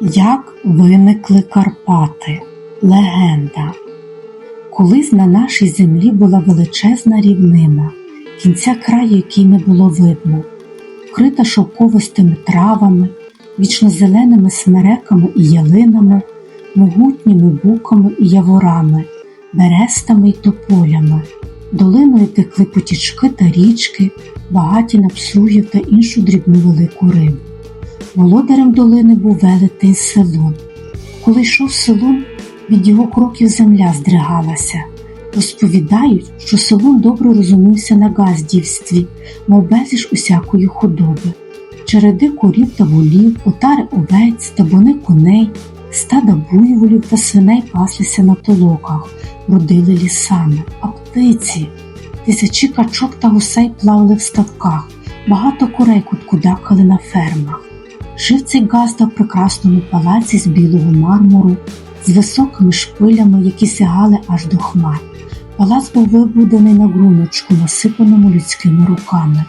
Як виникли Карпати? Легенда. Колись на нашій землі була величезна рівнина, кінця краю якій не було видно, вкрита шовковистими травами, вічнозеленими смереками і ялинами, могутніми буками і яворами, берестами й тополями. Долиною текли потічки та річки, багаті на псую та іншу дрібну велику рибу. Володарем долини був велетень Селун. Коли йшов Селун, від його кроків земля здригалася. Розповідають, що Селун добре розумівся на газдівстві, мов безліч усякої худоби. Череди курів та волів, отари овець, табуни коней, стада буйволів та свиней паслися на толоках, родили лісами, а птиці. Тисячі качок та гусей плавали в ставках, багато курей куткудакали на фермах. Жив цей газда в прекрасному палаці з білого мармуру, з високими шпилями, які сягали аж до хмар. Палац був вибудений на ґруночку, насипаному людськими руками.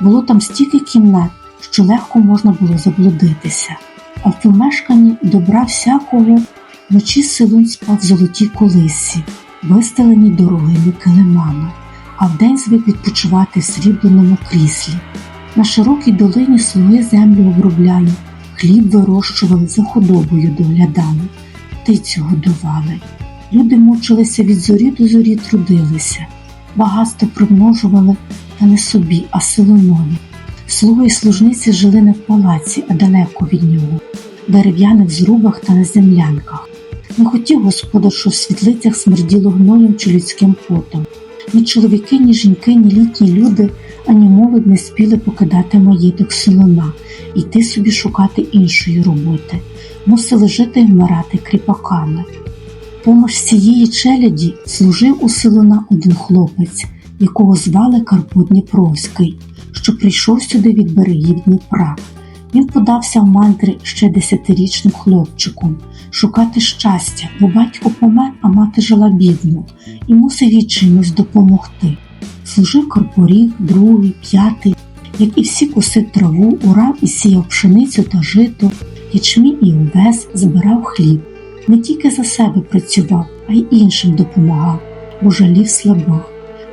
Було там стільки кімнат, що легко можна було заблудитися, а в помешканні добра всякого вночі Силун спав в золотій колисі, вистеленій дорогими килимами, а вдень звик відпочивати в срібленому кріслі. На широкій долині слуги землю обробляли, хліб вирощували, за худобою доглядали, птицю годували. Люди мучилися від зорі до зорі трудилися, багатство примножували та не собі, а силонові. Слуги й служниці жили не в палаці, а далеко від нього, в дерев'яних зрубах та на землянках. Не хотів господар, що в світлицях смерділо гноєм чи людським потом. Ні чоловіки, ні жінки, ні літні люди, ані молодь не спіли покидати маєток селона і йти собі шукати іншої роботи, мусили жити й вмирати кріпаками. Помож цієї челяді служив у селона один хлопець, якого звали Карпо Дніпровський, що прийшов сюди від берегів Дніпра. Він подався в мандри ще десятирічним хлопчиком шукати щастя, бо батько помер, а мати жила бідно і мусив їй чимось допомогти. Служив корпоріг, другий, п'ятий, як і всі косив траву, урав і сіяв пшеницю та жито, ячмінь і овес, збирав хліб. Не тільки за себе працював, а й іншим допомагав, бо жалів слабих.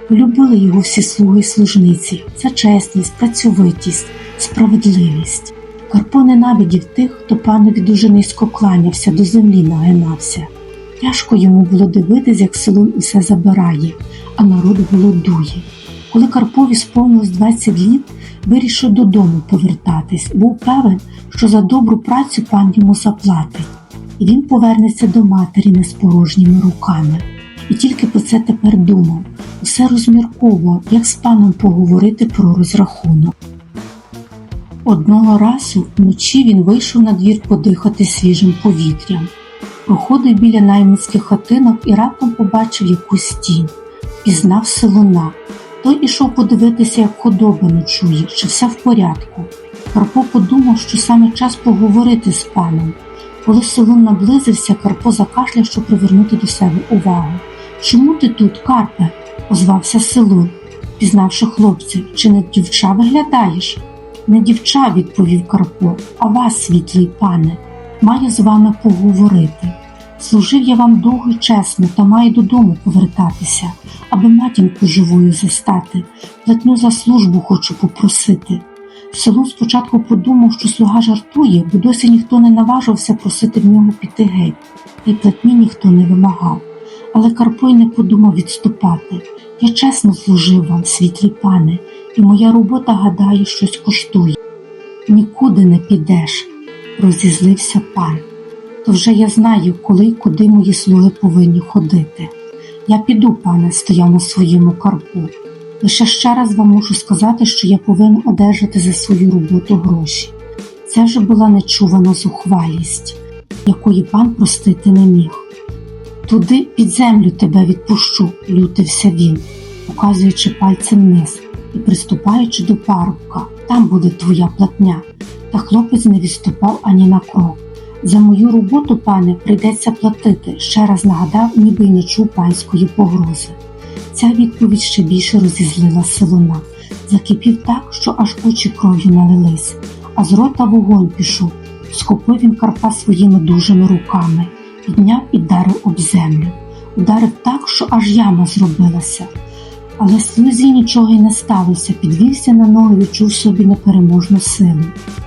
Полюбили його всі слуги й служниці за чесність, працьовитість, справедливість. Карпо ненавидів тих, хто панові дуже низько кланявся, до землі нагинався. Тяжко йому було дивитись, як селун усе забирає, а народ голодує. Коли Карпові сповнилось 20 літ, вирішив додому повертатись, був певен, що за добру працю пан йому заплатить, і він повернеться до матері не з порожніми руками. І тільки про це тепер думав, усе розмірковував, як з паном поговорити про розрахунок. Одного разу вночі він вийшов на двір подихати свіжим повітрям. Проходив біля наймицьких хатинок і раптом побачив якусь тінь, пізнав селуна. Той ішов подивитися, як худоба ночує, чи все в порядку. Карпо подумав, що саме час поговорити з паном. Коли селун наблизився, Карпо закашляв, щоб привернути до себе увагу. Чому ти тут, Карпе? озвався селун, пізнавши хлопців, чи не дівча виглядаєш? Не дівча, відповів Карпо, а вас, світлий пане, маю з вами поговорити. Служив я вам довго й чесно та маю додому повертатися, аби матінку живою застати, платню за службу хочу попросити. Селун спочатку подумав, що слуга жартує, бо досі ніхто не наважився просити в нього піти геть, та й платні ніхто не вимагав. Але Карпо й не подумав відступати. Я чесно служив вам, світлі пане, і моя робота, гадаю, щось коштує. Нікуди не підеш, розізлився пан. То вже я знаю, коли й куди мої слуги повинні ходити. Я піду, пане, стояв на своєму карпу. Лише ще раз вам можу сказати, що я повинен одержати за свою роботу гроші. Це вже була нечувана зухвалість, якої пан простити не міг. Туди під землю тебе відпущу, лютився він, показуючи пальцем вниз і приступаючи до парубка, там буде твоя платня. Та хлопець не відступав ані на крок. За мою роботу, пане, прийдеться платити, ще раз нагадав, ніби й не чув панської погрози. Ця відповідь ще більше розізлила селона, закипів так, що аж очі кров'ю налились, а з рота вогонь пішов, Схопив він Карпа своїми дужими руками, підняв і вдарив об землю. Ударив так, що аж яма зробилася. Але слузі нічого й не сталося, підвівся на ноги, відчув собі непереможну силу.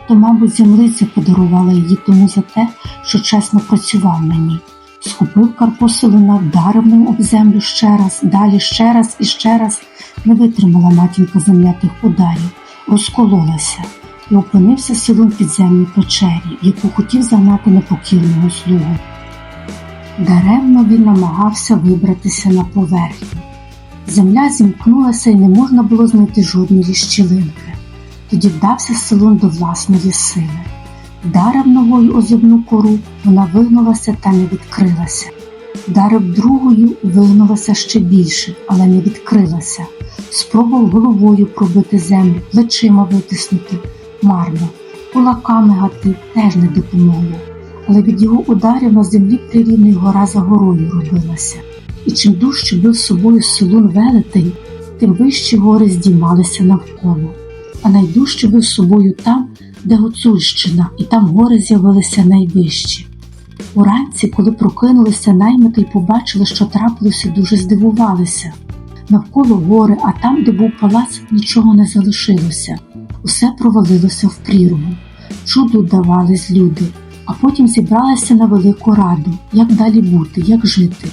То, мабуть, землиця подарувала її тому за те, що чесно працював мені. Схопив Карпо Солона, вдарив ним об землю ще раз, далі ще раз і ще раз. Не витримала матінка землятих ударів, розкололася і опинився селом підземній печері, в яку хотів загнати непокірного слугу. Даремно він намагався вибратися на поверхню. Земля зімкнулася і не можна було знайти жодної щілинки. Тоді вдався селон до власної сили. Вдарив ногою о зубну кору, вона вигнулася та не відкрилася. Вдарив другою, вигнулася ще більше, але не відкрилася. Спробував головою пробити землю, плечима витиснути. Марно, кулаками гати теж не допомогло. Але від його ударів на землі прирівний гора за горою робилася. І чим дужче бив собою селун велетень, тим вищі гори здіймалися навколо. А найдужче бив собою там, де Гуцульщина, і там гори з'явилися найвищі. Уранці, коли прокинулися наймити й побачили, що трапилося, дуже здивувалися. Навколо гори, а там, де був палац, нічого не залишилося. Усе провалилося в прірву. Чуду давались люди, а потім зібралися на велику раду, як далі бути, як жити.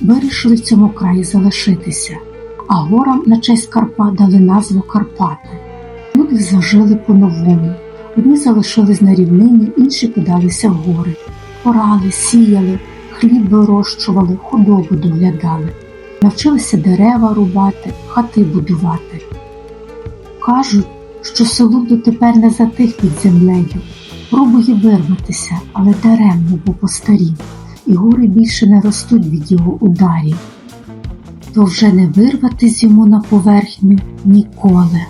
Вирішили в цьому краї залишитися, а горам на честь Карпа дали назву Карпати. Люди зажили по-новому. Одні залишились на рівнині, інші подалися в гори. Порали, сіяли, хліб вирощували, худобу доглядали, навчилися дерева рубати, хати будувати. Кажуть, що село дотепер не затих під землею, пробує вирватися, але даремно, бо постарів, і гори більше не ростуть від його ударів. То вже не вирватись йому на поверхню ніколи.